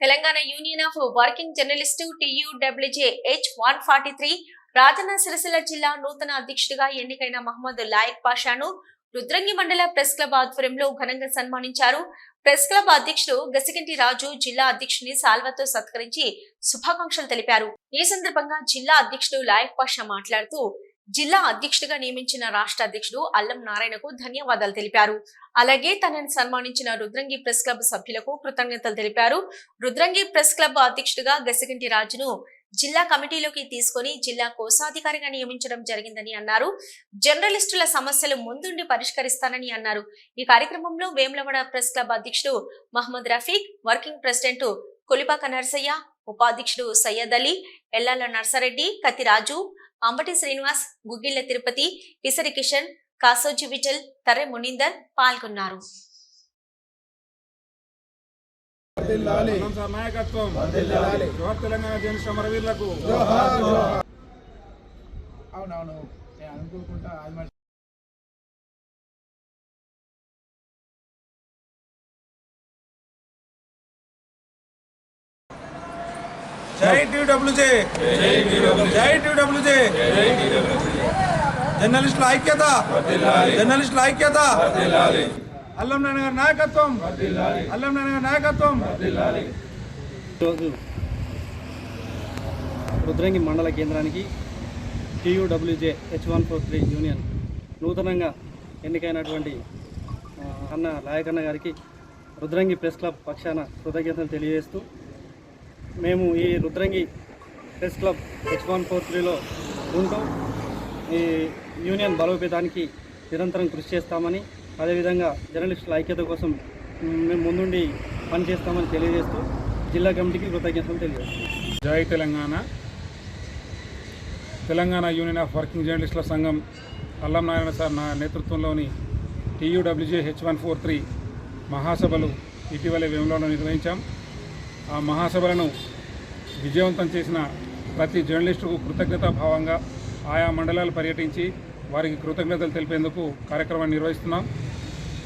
Telangana union of working journalist TUWJ H one forty three Rajanna Sircilla జిల్లా నూతన అధ్యక్షుడిగా ఎన్నికైన మహమ్మద్ లాయక్ పాషాను రుద్రంగి మండల ప్రెస్ క్లబ్ ఆధ్వర్యంలో ఘనంగా సన్మానించారు. ప్రెస్ క్లబ్ అధ్యక్షుడు గసిగంటి రాజు జిల్లా అధ్యక్షుని సాల్వతో సత్కరించి శుభాకాంక్షలు తెలిపారు. ఈ సందర్భంగా జిల్లా అధ్యక్షుడు లాయక్ పాషా మాట్లాడుతూ జిల్లా అధ్యక్షుడిగా నియమించిన రాష్ట్ర అధ్యక్షుడు అల్లం నారాయణకు ధన్యవాదాలు తెలిపారు. అలాగే తనని సన్మానించిన రుద్రంగి ప్రెస్ క్లబ్ సభ్యులకు కృతజ్ఞతలు తెలిపారు. రుద్రంగి ప్రెస్ క్లబ్ అధ్యక్షుడిగా గసిగంటి రాజును జిల్లా కమిటీలోకి తీసుకొని జిల్లా కోశాధికారిగా నియమించడం జరిగిందని అన్నారు. జర్నలిస్టుల సమస్యలు ముందుండి పరిష్కరిస్తానని అన్నారు. ఈ కార్యక్రమంలో వేములవాడ ప్రెస్ క్లబ్ అధ్యక్షుడు మహమ్మద్ రఫీక్ వర్కింగ్ ప్రెసిడెంట్ కొలిపాక నర్సయ్య ఉపాధ్యక్షుడు సయ్యద్ అలీ ఎల్లాల నర్సారెడ్డి కతిరాజు అంబటి శ్రీనివాస్ గుగ్గిళ్ళ తిరుపతి పిసరి కిషన్ కాసోజి విఠల్ తర్రె మునీందర్ పాల్గొన్నారు. అవునవును. నేను అనుకోకుండా జై టీడబ్ల్యూజే. జై టీడబ్ల్యూజే. జర్నలిస్టుల ఐక్యత. జర్నలిస్టుల ఐక్యత. అల్లం నాన్న గారి నాయకత్వం. అల్లం నాన్న గారి నాయకత్వం. ఈరోజు రుద్రంగి మండల కేంద్రానికి TUWJ H one four three union నూతనంగా ఎన్నికైనటువంటి అన్న లాయకన్న గారికి రుద్రంగి ప్రెస్ క్లబ్ పక్షాన కృతజ్ఞతలు తెలియజేస్తూ మేము ఈ Rudrangi press club H one four త్రీలో ఉంటూ. ఈ యూనియన్ బలోపేతానికి నిరంతరం కృషి చేస్తామని అదేవిధంగా జర్నలిస్టుల ఐక్యత కోసం మేము ముందుండి పనిచేస్తామని తెలియజేస్తూ జిల్లా కమిటీకి కృతజ్ఞతలు తెలియజేస్తాం జై Telangana. Telangana union of working జర్నలిస్టుల సంఘం అల్లం నారాయణ సార్ నా నేతృత్వంలోని TUWJ H one four three మహాసభలు ఇటీవలే వేములలో నిర్వహించాం. ఆ మహాసభలను విజయవంతం చేసిన ప్రతి జర్నలిస్టుకు కృతజ్ఞతాభావంగా ఆయా మండలాలు పర్యటించి వారికి కృతజ్ఞతలు తెలిపేందుకు కార్యక్రమాన్ని నిర్వహిస్తున్నాం.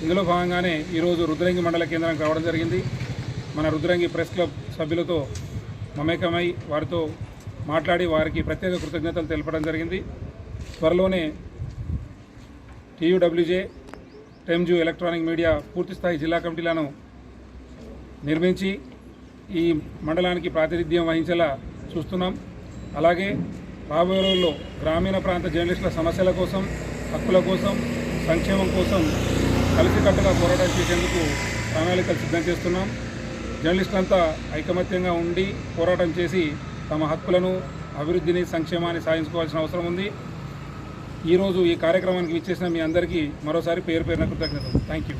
ఇందులో భాగంగానే ఈరోజు రుద్రంగి మండల కేంద్రానికి రావడం జరిగింది. మన రుద్రంగి ప్రెస్ క్లబ్ సభ్యులతో మమేకమై వారితో మాట్లాడి వారికి ప్రత్యేక కృతజ్ఞతలు తెలపడం జరిగింది. త్వరలోనే టీయూడబ్ల్యూజే టెంజు ఎలక్ట్రానిక్ మీడియా పూర్తిస్థాయి జిల్లా కమిటీలను నిర్మించి ఈ మండలానికి ప్రాతినిధ్యం వహించేలా చూస్తున్నాం. అలాగే రాబోయే రోజుల్లో గ్రామీణ ప్రాంత జర్నలిస్టుల సమస్యల కోసం హక్కుల కోసం సంక్షేమం కోసం కలిసికట్టుగా పోరాటం చేసేందుకు ప్రణాళికలు సిద్ధం చేస్తున్నాం. జర్నలిస్టులంతా ఐకమత్యంగా ఉండి పోరాటం చేసి తమ హక్కులను అభివృద్ధిని సంక్షేమాన్ని సాధించుకోవాల్సిన అవసరం ఉంది. ఈరోజు ఈ కార్యక్రమానికి విచ్చేసిన మీ అందరికీ మరోసారి పేరు పేరున కృతజ్ఞతలు. Thank you